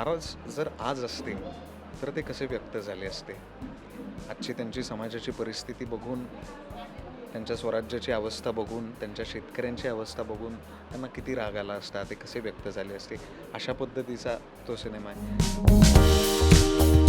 आरज जर आज असते तर ते कसे व्यक्त झाले असते? आजची त्यांची समाजाची परिस्थिती बघून त्यांच्या स्वराज्याची अवस्था बघून त्यांच्या शेतकऱ्यांची अवस्था बघून त्यांना किती राग आला असता ते कसे व्यक्त झाले असते? अशा पद्धतीचा तो सिनेमा आहे.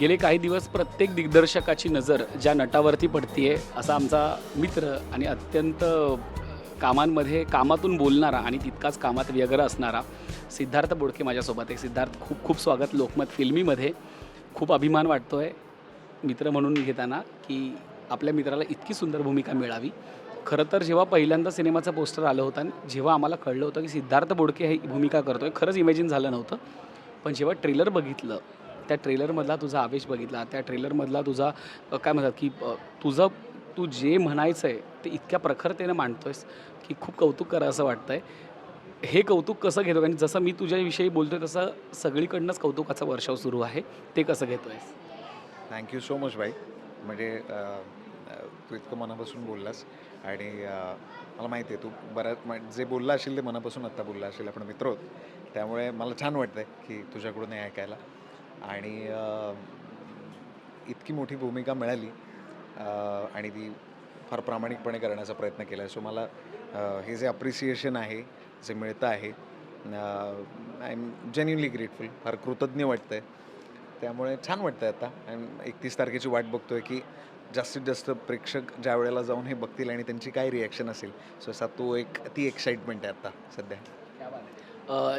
गेले काही दिवस प्रत्येक दिग्दर्शकाची नजर ज्या नटावरती पडतीये असा आमचा मित्र आणि अत्यंत कामांमध्ये कामातून बोलणारा आणि तितकाच कामात व्यग्र असणारा सिद्धार्थ बोडके माझ्यासोबत आहे. सिद्धार्थ खूप खूप स्वागत लोकमत फिल्मीमध्ये. खूप अभिमान वाटतो आहे मित्र म्हणून घेताना की आपल्या मित्राला इतकी सुंदर भूमिका मिळावी. खरं तर जेव्हा पहिल्यांदा सिनेमाचं पोस्टर आलं होतं आणि जेव्हा आम्हाला कळलं होतं की सिद्धार्थ बोडके ही भूमिका करतो आहे खरंच इमॅजिन झालं नव्हतं. पण जेव्हा ट्रेलर बघितलं त्या ट्रेलरमधला तुझा आवेश बघितला त्या ट्रेलरमधला तुझा काय म्हणतात की तुझं तू जे म्हणायचं आहे ते इतक्या प्रखरतेनं मांडतोयस की खूप कौतुक करा असं वाटतं आहे हे कौतुक कसं घेतो आणि जसं मी तुझ्याविषयी बोलतोय तसं सगळीकडनंच कौतुकाचा वर्षाव सुरू आहे. ते कसं घेतो आहेस थँक्यू सो मच भाई. म्हणजे तू इतकं मनापासून बोललास आणि मला माहिती आहे तू बऱ्याच म- जे बोलला असेल ते मनापासून आत्ता बोलला असेल आपण मित्र आहोत. त्यामुळे मला छान वाटतंय की तुझ्याकडून हे ऐकायला. आणि इतकी मोठी भूमिका मिळाली आणि ती फार प्रामाणिकपणे करण्याचा प्रयत्न केला. आहे सो मला हे जे अप्रिसिएशन आहे जे मिळतं आहे आय एम जेन्युनली ग्रेटफुल फार कृतज्ञ वाटतं आहे त्यामुळे छान वाटतं आहे आता. आणि एकतीस तारखेची वाट बघतो आहे की जास्तीत जास्त प्रेक्षक ज्या वेळेला जाऊन हे बघतील आणि त्यांची काय रिॲक्शन असेल. सो असा तो एक ती एक्साइटमेंट आहे आता सध्या.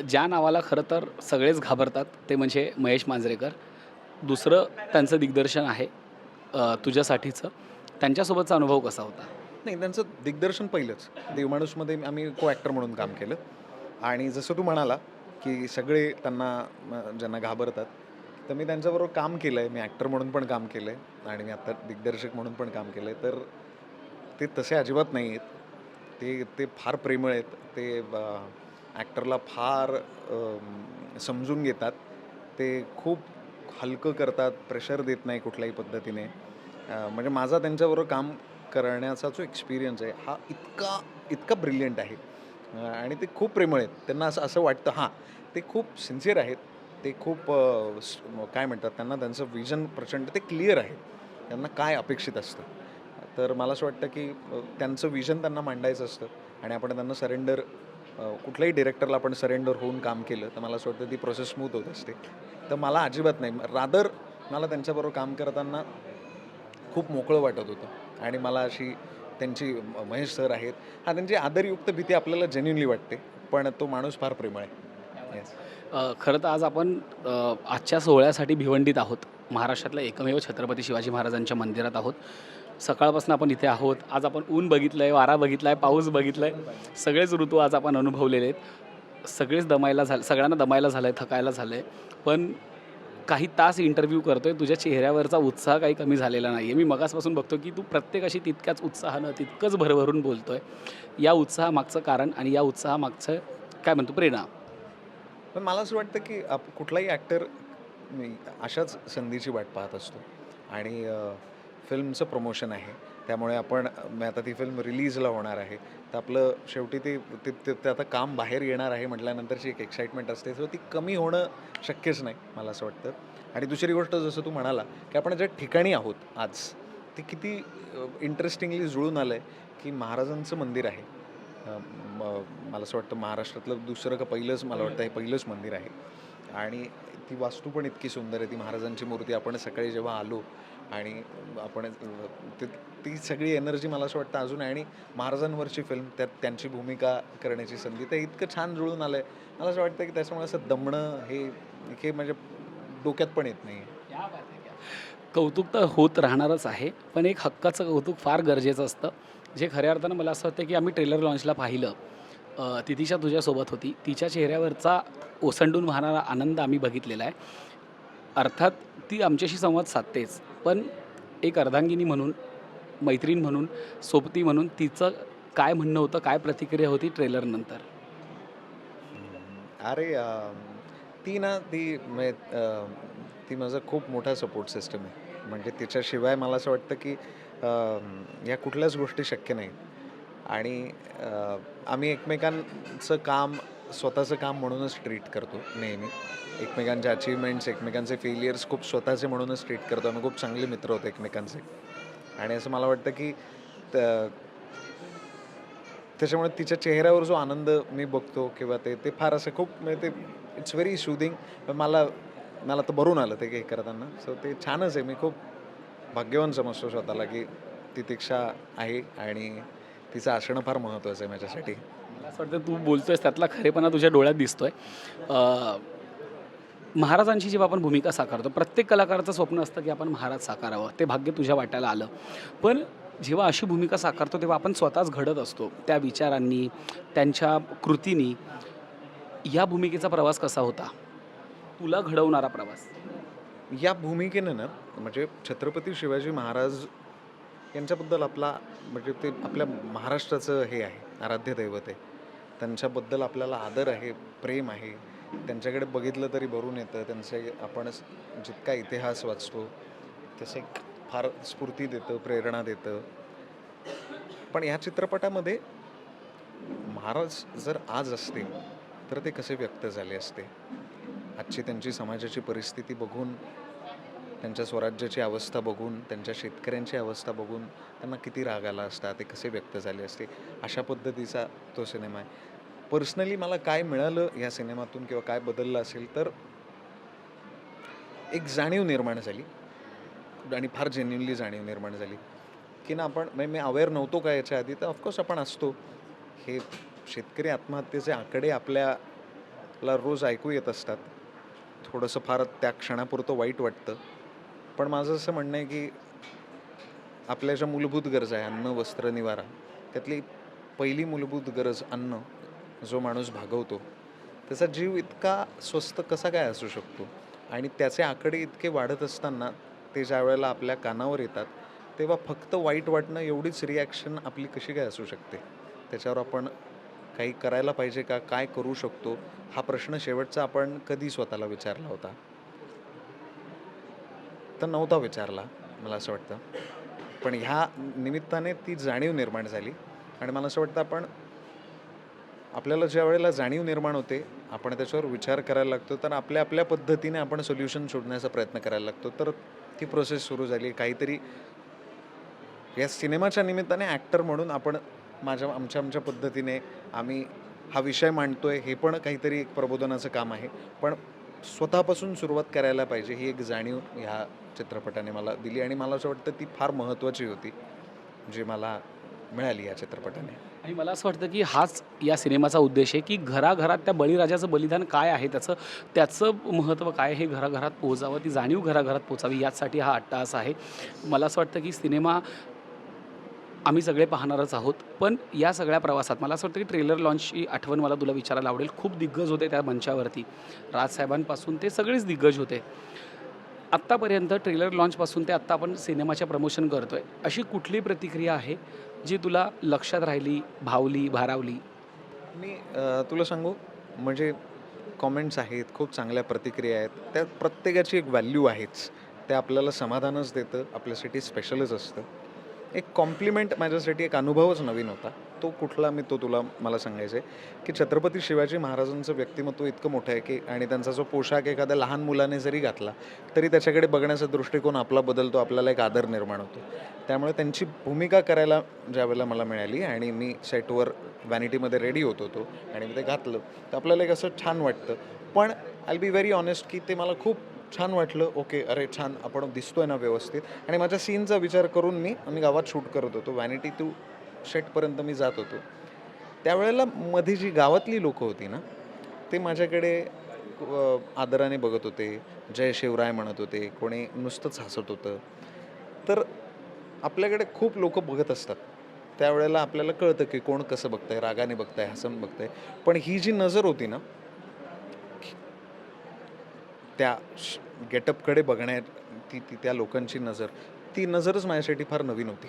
ज्या नावाला खरं तर सगळेच घाबरतात ते म्हणजे महेश मांजरेकर. दुसरं त्यांचं दिग्दर्शन आहे तुझ्यासाठीचं. त्यांच्यासोबतचा अनुभव कसा होता? नाही त्यांचं दिग्दर्शन पहिलंच. देवमाणूसमध्ये आम्ही को ॲक्टर म्हणून काम केलं. आणि जसं तू म्हणाला की सगळे त्यांना ज्यांना घाबरतात तर मी त्यांच्याबरोबर काम केलं आहे मी ॲक्टर म्हणून पण काम केलं आहे आणि मी आत्ता दिग्दर्शक म्हणून पण काम केलं आहे तर ते तसे अजिबात नाही आहेत ते ते फार प्रेमळ आहेत. ते ॲक्टरला फार समजून घेतात. ते खूप हलकं करतात प्रेशर देत नाही कुठल्याही पद्धतीने. म्हणजे माझा त्यांच्याबरोबर काम करण्याचा जो एक्सपिरियन्स आहे हा इतका इतका ब्रिलियंट आहे. आणि ते खूप प्रेमळ आहेत. त्यांना असं असं वाटतं हां ते खूप सिन्सिअर आहेत. ते खूप काय म्हणतात त्यांना त्यांचं विजन प्रचंड ते क्लिअर आहे. त्यांना काय अपेक्षित असतं? तर मला असं वाटतं की त्यांचं विजन त्यांना मांडायचं असतं. आणि आपण त्यांना सरेंडर कुठल्याही डिरेक्टरला आपण सरेंडर होऊन काम केलं तर मला असं वाटतं ती प्रोसेस स्मूथ होत असते. तर मला अजिबात नाही. रादर मला त्यांच्याबरोबर काम करताना खूप मोकळं वाटत होतं. आणि मला अशी त्यांची महेश सर आहेत. हा त्यांची आदरयुक्त भीती आपल्याला जेन्युनली वाटते. पण तो माणूस फार प्रेमळ आहे. खरं तर आज आपण आजच्या सोहळ्यासाठी भिवंडीत आहोत. महाराष्ट्रातल्या एकमेव छत्रपती शिवाजी महाराजांच्या मंदिरात आहोत. सकाळपासून आपण इथे आहोत. आज आपण ऊन बघितलं आहे वारा बघितला आहे पाऊस बघितला आहे सगळेच ऋतू आज आपण अनुभवलेले आहेत. सगळेच दमायला झालं सगळ्यांना दमायला झालं आहे थकायला झालं आहे पण काही तास इंटरव्ह्यू करतोय. तुझ्या चेहऱ्यावरचा उत्साह काही कमी झालेला नाही आहे मी मगासपासून बघतो की तू प्रत्येकाशी तितक्याच उत्साहानं तितकंच भरभरून बोलतो आहे या उत्साहामागचं कारण आणि या उत्साहामागचं काय म्हणतो प्रेरणा? पण मला असं वाटतं की आप कुठलाही ॲक्टर अशाच संधीची वाट पाहत असतो. आणि फिल्मचं प्रमोशन आहे. त्यामुळे आपण आता ती फिल्म रिलीजला होणार आहे. तर आपलं शेवटी ते ते- ते ते आता काम बाहेर येणार आहे म्हटल्यानंतरची एक एक्साइटमेंट असते. सो ती कमी होणं शक्यच नाही मला असं वाटतं. आणि दुसरी गोष्ट जसं तू म्हणाला की आपण ज्या ठिकाणी आहोत आज ते किती इंटरेस्टिंगली जुळून आलं आहे की महाराजांचं मंदिर आहे. मला असं वाटतं महाराष्ट्रातलं दुसरं का पहिलंच मला वाटतं हे पहिलंच मंदिर आहे. आणि ती वास्तू पण इतकी सुंदर आहे ती महाराजांची मूर्ती. आपण सकाळी जेव्हा आलो आणि आपण ते ती सगळी एनर्जी मला असं वाटतं अजून आहे. आणि महाराजांवरची फिल्म त्यात त्यांची भूमिका करण्याची संधी ते इतकं छान जुळून आलं आहे मला असं वाटतं की त्याच्यामुळे असं दमणं हे हे म्हणजे डोक्यात पण येत नाही कौतुक तर होत राहणारच आहे पण एक हक्काचं कौतुक फार गरजेचं असतं. जे खऱ्या अर्थानं मला असं वाटतं की आम्ही ट्रेलर लॉन्चला पाहिलं अ, तिथिशा तुझ्यासोबत होती. तिच्या चेहऱ्यावरचा ओसंडून वाहणारा आनंद आम्ही बघितलेला आहे. अर्थात ती आमच्याशी संवाद साधतेच. पण एक अर्धांगिनी म्हणून मैत्रीण म्हणून सोबती म्हणून तिचं काय म्हणणं होतं काय प्रतिक्रिया होती ट्रेलरनंतर अरे ती ना ती म्हणजे, ती माझा खूप मोठा सपोर्ट सिस्टम आहे. म्हणजे तिच्याशिवाय मला असं वाटतं की या कुठल्याच गोष्टी शक्य नाही. आणि आम्ही एकमेकांचं काम स्वतःचं काम म्हणूनच ट्रीट करतो नेहमी. एकमेकांचे अचीवमेंट्स एकमेकांचे फेलियर्स खूप स्वतःचे म्हणूनच ट्रीट करतो आम्ही. खूप चांगले मित्र होतो एकमेकांचे. आणि असं मला वाटतं की त- त्याच्यामुळे तिच्या चेहऱ्यावर जो आनंद मी बघतो किंवा ते ते फार असं खूप म्हणजे ते इट्स व्हेरी शुदिंग मला मला तर भरून आलं ते हे करताना. सो ते छानच आहे. मी खूप भाग्यवान समजतो स्वतःला की ती दीक्षा आहे आणि तिचं असणं फार महत्त्वाचं आहे माझ्यासाठी. असं वाटतं तू बोलतोयस त्यातला खरेपणा तुझ्या डोळ्यात दिसतोय. आहे महाराजांची जेव्हा आपण भूमिका साकारतो प्रत्येक कलाकाराचं स्वप्न असतं की आपण महाराज साकारावं ते भाग्य तुझ्या वाट्याला आलं. पण जेव्हा अशी भूमिका साकारतो तेव्हा आपण स्वतःच घडत असतो त्या विचारांनी त्यांच्या कृतींनी. या भूमिकेचा प्रवास कसा होता? तुला घडवणारा प्रवास. या भूमिकेनं ना म्हणजे छत्रपती शिवाजी महाराज यांच्याबद्दल आपला म्हणजे ते आपल्या महाराष्ट्राचं हे आहे आराध्य दैवत आहे. त्यांच्याबद्दल आपल्याला आदर आहे प्रेम आहे. त्यांच्याकडे बघितलं तरी भरून येतं. त्यांचे आपण जितका इतिहास वाचतो तसे फार स्फूर्ती देतं प्रेरणा देतं. पण ह्या चित्रपटामध्ये महाराज जर आज असते तर ते कसे व्यक्त झाले असते? आजची त्यांची समाजाची परिस्थिती बघून त्यांच्या स्वराज्याची अवस्था बघून त्यांच्या शेतकऱ्यांची अवस्था बघून त्यांना किती राग आला असता ते कसे व्यक्त झाले असते अशा पद्धतीचा तो सिनेमा आहे. पर्सनली मला काय मिळालं या सिनेमातून किंवा काय बदललं असेल तर एक जाणीव निर्माण झाली आणि फार जेन्युनली जाणीव निर्माण झाली की ना आपण म्हणजे मी अवेअर नव्हतो का याच्या आधी तर ऑफकोर्स आपण असतो. हे शेतकरी आत्महत्येचे आकडे आपल्याला रोज ऐकू येत असतात. थोडंसं फार त्या क्षणापुरतं वाईट वाटतं. पण माझं असं म्हणणं आहे की आपल्या ज्या मूलभूत गरज आहे अन्न वस्त्र निवारा त्यातली पहिली मूलभूत गरज अन्न जो माणूस भागवतो त्याचा जीव इतका स्वस्त कसा काय असू शकतो? आणि त्याचे आकडे इतके वाढत असताना ते ज्या वेळेला आपल्या कानावर येतात तेव्हा फक्त वाईट वाटणं एवढीच रिॲक्शन आपली कशी काय असू शकते? त्याच्यावर आपण काही करायला पाहिजे का? काय करू शकतो? हा प्रश्न शेवटचा आपण कधी स्वतःला विचारला होता? तर नव्हता विचारला मला असं वाटतं. पण ह्या निमित्ताने ती जाणीव निर्माण झाली. आणि मला असं वाटतं आपण आपल्याला ज्या वेळेला जाणीव निर्माण होते आपण त्याच्यावर विचार करायला लागतो. तर आपल्या आपल्या पद्धतीने आपण सोल्युशन शोधण्याचा प्रयत्न करायला लागतो. तर ती प्रोसेस सुरू झाली. काहीतरी या सिनेमाच्या निमित्ताने ॲक्टर म्हणून आपण माझ्या आमच्या आमच्या पद्धतीने आम्ही हा विषय मांडतोय. हे पण काहीतरी एक प्रबोधनाचं काम आहे. पण स्वतःपासून सुरुवात करायला पाहिजे. ही एक जाणीव ह्या चित्रपटाने मला दिली आणि मला असं वाटतं ती फार महत्त्वाची होती जी मला मिळाली या चित्रपटाने. आणि मला असं वाटतं की हाच या सिनेमाचा उद्देश आहे की घराघरात त्या बळीराजाचं बलिदान काय आहे त्याचं त्याचं महत्त्व काय हे घराघरात पोहोचावं ती जाणीव घराघरात पोचावी यासाठी हा अट्टाहास आहे. मला असं वाटतं की सिनेमा आम्ही सगळे पाहणारच आहोत पण या सगळ्या प्रवासात मला असं वाटतं की ट्रेलर लॉन्चची आठवण मला तुला विचारायला आवडेल. खूप दिग्गज होते त्या मंचावरती. राजसाहेबांपासून ते सगळेच दिग्गज होते. आत्तापर्यंत ट्रेलर लॉन्चपासून ते आत्ता आपण सिनेमाच्या प्रमोशन करतो आहे अशी कुठली प्रतिक्रिया आहे जी तुला लक्षात राहिली भावली भारावली? मी तुला सांगू म्हणजे कॉमेंट्स आहेत खूप चांगल्या प्रतिक्रिया आहेत. त्या प्रत्येकाची एक व्हॅल्यू आहेच. ते आपल्याला समाधानच देतं आपल्यासाठी स्पेशलच असतं. एक कॉम्प्लिमेंट माझ्यासाठी एक अनुभवच नवीन होता. तो कुठला मी तो तुला मला सांगायचं आहे की छत्रपती शिवाजी महाराजांचं व्यक्तिमत्व इतकं मोठं आहे की आणि त्यांचा जो पोशाख एखाद्या लहान मुलाने जरी घातला तरी त्याच्याकडे बघण्याचा दृष्टिकोन आपला बदलतो आपल्याला एक आदर निर्माण होतो. त्यामुळे त्यांची भूमिका करायला ज्यावेळेला मला मिळाली आणि मी सेटवर व्हॅनिटीमध्ये रेडी होत होतो आणि मी ते घातलं तर आपल्याला एक असं छान वाटतं. पण आय बी व्हेरी ऑनेस्ट की ते मला खूप छान वाटलं ओके अरे छान आपण दिसतोय ना व्यवस्थित. आणि माझ्या सीनचा विचार करून मी आम्ही गावात शूट करत होतो. व्हॅनिटी टू शेटपर्यंत मी जात होतो. त्यावेळेला मध्ये जी गावातली लोकं होती ना ते माझ्याकडे आदराने बघत होते. जय शिवराय म्हणत होते. कोणी नुसतंच हसत होतं. तर आपल्याकडे खूप लोक बघत असतात. त्यावेळेला आपल्याला कळतं की कोण कसं बघतंय रागाने बघतंय हसून बघतंय. पण ही जी नजर होती ना त्या गेटअपकडे बघण्यात ती ती त्या लोकांची नजर ती नजरच माझ्यासाठी फार नवीन होती.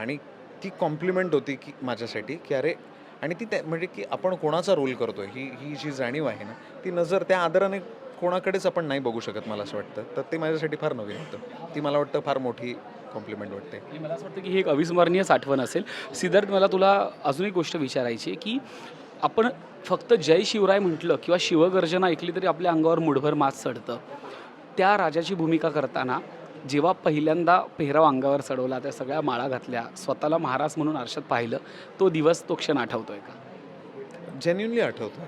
आणि ती कॉम्प्लिमेंट होती की माझ्यासाठी की अरे आणि ती त्या म्हणजे की आपण कोणाचा रोल करतो ही ही जी जाणीव आहे ना ती नजर त्या आदराने कोणाकडेच आपण नाही बघू शकत मला असं वाटतं. तर ते माझ्यासाठी फार नवीन होतं. ती मला वाटतं फार मोठी कॉम्प्लिमेंट वाटते. मला असं वाटतं की ही एक अविस्मरणीय साठवण असेल. सिद्धार्थ मला तुला अजून एक गोष्ट विचारायची आहे की आपण फक्त जय शिवराय म्हटलं किंवा शिवगर्जना ऐकली तरी आपल्या अंगावर मुठभर मात चढतं त्या राजाची भूमिका करताना जेव्हा पहिल्यांदा पेहराव अंगावर चढवला त्या सगळ्या माळा घातल्या स्वतःला महाराज म्हणून आरशात पाहिलं तो दिवस तो क्षण आठवतोय का? जेन्युनली आठवतो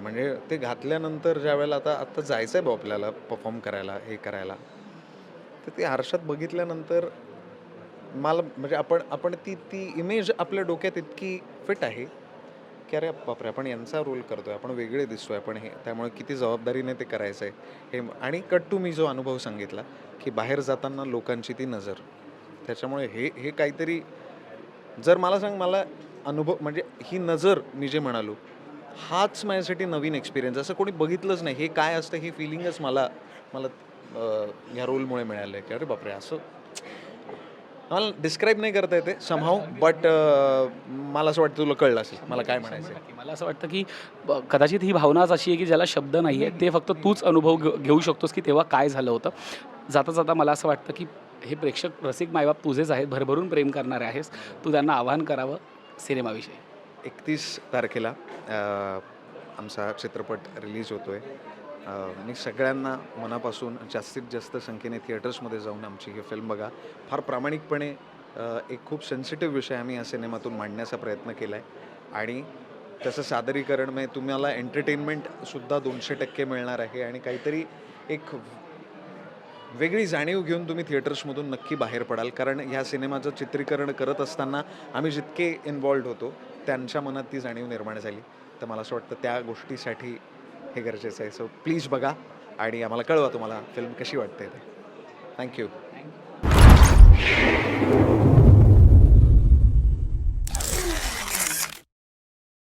म्हणजे ते घातल्यानंतर ज्या वेळेला आता आता जायचं आहे बा आपल्याला परफॉर्म करायला हे करायला. तर ते आरशात बघितल्यानंतर मला म्हणजे आपण आपण ती ती इमेज आपल्या डोक्यात इतकी फिट आहे. की अरे बापरे आपण यांचा रोल करतोय आपण वेगळे दिसतोय आपण हे त्यामुळे किती जबाबदारीने ते करायचं आहे हे आणि कट टू मी जो अनुभव सांगितला की बाहेर जाताना लोकांची ती नजर. त्याच्यामुळे हे हे काहीतरी जर मला सांग मला अनुभव म्हणजे ही नजर मी जे म्हणालो हाच माझ्यासाठी नवीन एक्सपिरियन्स असं कोणी बघितलंच नाही. हे काय असतं हे फिलिंगच मला मला ह्या रोलमुळे मिळालं आहे की अरे बापरे असं मला डिस्क्राईब नाही करता येते समहाव बट मला असं वाटतं तुला कळलं असेल मला काय म्हणायचं आहे. मला असं वाटतं की ब- कदाचित ही भावनाच अशी आहे की ज्याला शब्द नाही आहे ते फक्त तूच अनुभव घेऊ घेऊ शकतोस की तेव्हा काय झालं होतं. जाता जाता मला असं वाटतं की हे प्रेक्षक रसिक मायबाप तुझेच आहेत भरभरून प्रेम करणारे आहेस तू त्यांना आवाहन करावं सिनेमाविषयी. एकतीस तारखेला अ, आमचा चित्रपट रिलीज होतो आहे आणि सगळ्यांना मनापासून जास्तीत जास्त संख्येने थिएटर्समध्ये जाऊन आमची ही फिल्म बघा. फार प्रामाणिकपणे एक खूप सेन्सिटिव्ह विषय आम्ही या सिनेमातून मांडण्याचा प्रयत्न केला आहे आणि त्याचं सादरीकरण म्हणजे तुम्हाला एंटरटेनमेंटसुद्धा दोनशे टक्के मिळणार आहे आणि काहीतरी एक वेगळी जाणीव घेऊन तुम्ही थिएटर्समधून नक्की बाहेर पडाल. कारण ह्या सिनेमाचं चित्रीकरण करत असताना आम्ही जितके इन्वॉल्ड होतो त्यांच्या मनात ती जाणीव निर्माण झाली. तर मला असं वाटतं त्या गोष्टीसाठी हे गरजेचं आहे. सो प्लीज बघा आणि आम्हाला कळवा तुम्हाला फिल्म कशी वाटते ते. थँक्यू